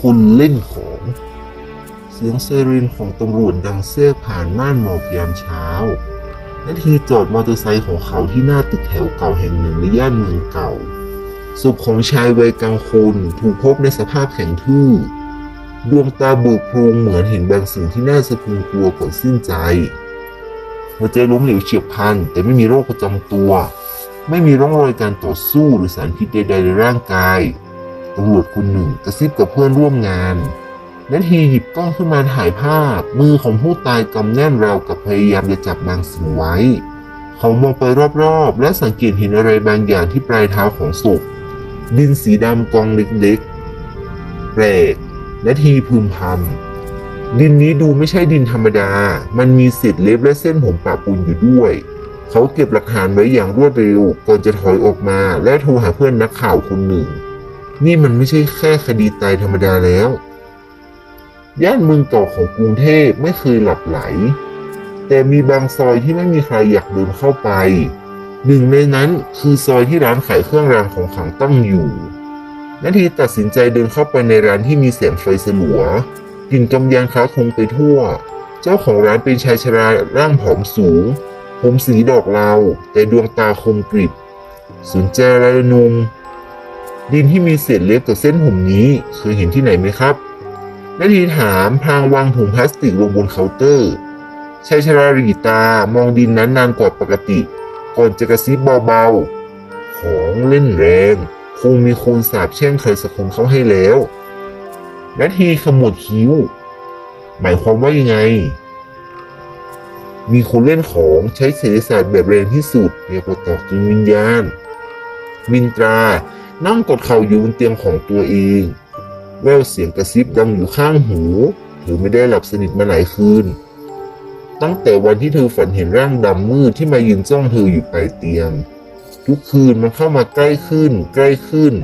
คนเล่นของ เสียงไซเรนของตำรวจดังเสียผ่านม่านหมอกยามเช้านาทีจอดมอเตอร์ไซค์ของเขาที่หน้าตึกแถวเก่าแห่งหนึ่งในย่านเมืองเก่าศพของชายวัยกลางคนถูกพบในสภาพแข็งทื่อดวงตาเบิกโพรงเหมือนเห็นบางสิ่งที่น่าสะพรึงกลัวก่อนสิ้นใจหัวใจล้มเหลวเฉียบพลันแต่ไม่มีโรคประจำตัว ไม่มีร่องรอยการต่อสู้หรือสารพิษใดๆในร่างกาย ตำรวจคนหนึ่งกระซิบกับเพื่อนร่วมงานนาทีหยิบกล้องขึ้นมาถ่ายภาพ มือของผู้ตายกำแน่นราวกับพยายามจะจับบางสิ่งไว้ เขามองไปรอบๆ และสังเกตเห็นอะไรบางอย่างที่ปลายเท้าของศพดินสีดำกองเล็กๆแปลกนาทีพึมพำดินนี้ดูไม่ใช่ดินธรรมดา มันมีเศษเล็บและเส้นผมปะปนอยู่ด้วย เขาเก็บหลักฐานไว้อย่างรวดเร็วก่อนจะถอยออกมา และโทรหาเพื่อนนักข่าวคนหนึ่ง นี่มันไม่ใช่แค่คดีตายธรรมดาแล้ว ย่านเมืองเก่าของกรุงเทพไม่เคยหลับไหล แต่มีบางซอยที่ไม่มีใครอยากเดินเข้าไป หนึ่งในนั้นคือซอยที่ร้านขายเครื่องรางของขลังตั้งอยู่นาทีตัดสินใจเดินเข้าไปในร้านที่มีแสงไฟสลัวกลิ่นกำยานค้าคงไปทั่ว เจ้าของร้านเป็นชายชราร่างผอมสูง ผมสีดอกลาวแต่ดวงตาคมกริบสนใจอะไรล่ะหนุ่ม ดินที่มีเศษเล็บกับเส้นผมนี้เคยเห็นที่ไหนไหมครับนาทีถามพลางวางถุงพลาสติกลงบนเคาน์เตอร์ชายชรารีตามองดินนั้นนานกว่าปกติ ก่อนจะกระซิบเบาๆ ของเล่นแรง คงมีคนสาบแช่งใครสักคนเขาให้แล้วนาทีขมวดคิ้ว หมายความว่ายังไง มีคนเล่นของใช้เศรษฐศาสตร์แบบแรงที่สุดเรียกว่าตอกจิตวิญญาณมินตรา นั่งกดเข่าอยู่บนเตียงของตัวเอง แววเสียงกระซิบดังอยู่ข้างหูเธอไม่ได้หลับสนิทมาหลายคืน ตั้งแต่วันที่เธอฝันเห็นร่างดำมืดที่มายืนจ้องเธออยู่ปลายเตียง ทุกคืนมันเข้ามาใกล้ขึ้น ใกล้ขึ้น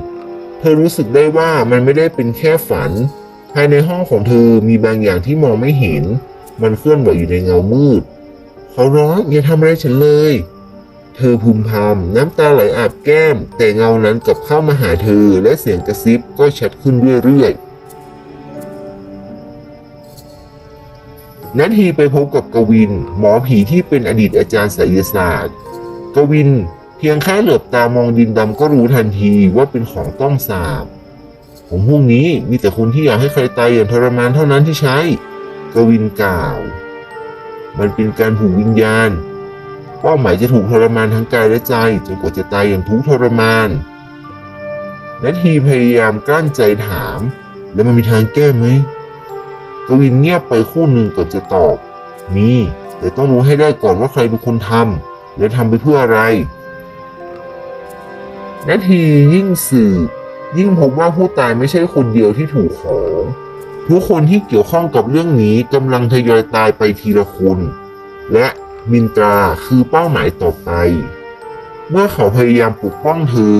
เธอรู้สึกได้ว่ามันไม่ได้เป็นแค่ฝัน ภายในห้องของเธอมีบางอย่างที่มองไม่เห็น มันเคลื่อนไหวอยู่ในเงามืด เขาร้องอย่าทำอะไรฉันเลย เธอพึมพำน้ำตาไหลอาบแก้ม แต่เงานั้นกลับเข้ามาหาเธอและเสียงกระซิบก็ชัดขึ้นเรื่อยๆนาทีไปพบกับกวิน หมอผีที่เป็นอดีตอาจารย์ไสยศาสตร์ กวินเพียงแค่เหลือบตามองดินดำก็รู้ทันทีว่าเป็นของต้องสาบผมพวกนี้มีแต่คนที่อยากให้ใครตายอย่างทรมานเท่านั้นที่ใช้ กวินกล่าว มันเป็นการผูกวิญญาณ เป้าหมายจะถูกทรมานทั้งกายและใจจนกว่าจะตายอย่างทุกทรมานนาทีพยายามกลั้นใจถาม แล้วมันมีทางแก้ไหมกวินเงียบไปคู่หนึ่งก่อนจะตอบ มีแต่ต้องรู้ให้ได้ก่อนว่าใครเป็นคนทำและทำไปเพื่ออะไรนาทียิ่งสืบยิ่งพบว่าผู้ตายไม่ใช่คนเดียวที่ถูกของทุกคนที่เกี่ยวข้องกับเรื่องนี้กำลังทยอยตายไปทีละคน และ มินตราคือเป้าหมายต่อไป เมื่อเขาพยายามปกป้องเธอ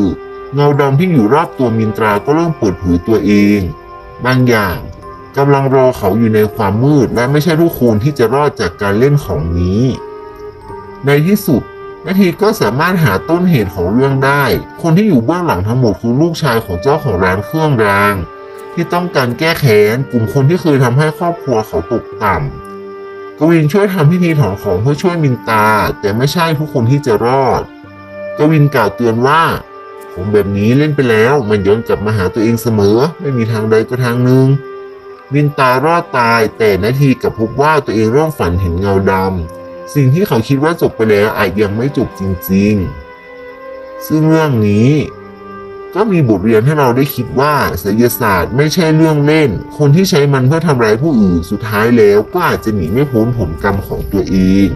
เงาดำที่อยู่รอบตัวมินตราก็เริ่มเปิดเผยตัวเอง บางอย่างกำลังรอเขาอยู่ในความมืดและไม่ใช่ทุกคนที่จะรอดจากการเล่นของนี้ ในที่สุดนาทีก็สามารถหาต้นเหตุของเรื่องได้ คนที่อยู่เบื้องหลังทั้งหมดคือลูกชายของเจ้าของร้านเครื่องราง ที่ต้องการแก้แค้นกลุ่มคนที่เคยทำให้ครอบครัวเขาตกต่ำ กวินช่วยทำพิธีถอนของเพื่อช่วยมินตา แต่ไม่ใช่ทุกคนที่จะรอด กวินกล่าวเตือนว่าผมแบบนี้เล่นไปแล้ว มันย้อนกลับมาหาตัวเองเสมอ ไม่มีทางใดก็ทางหนึ่งมินตารอดตาย แต่นาทีกับพบว่าตัวเองเริ่มฝันเห็นเงาดำสิ่งที่เขาคิดว่าจบไปแล้วอาจยังไม่จบจริง ๆ ซึ่งเรื่องนี้ ก็มีบทเรียนให้เราได้คิดว่าศิลศาสตร์ไม่ใช่เรื่องเล่น คนที่ใช้มันเพื่อทำร้ายผู้อื่นสุดท้ายแล้วก็อาจจะหนีไม่พ้นผลกรรมของตัวเอง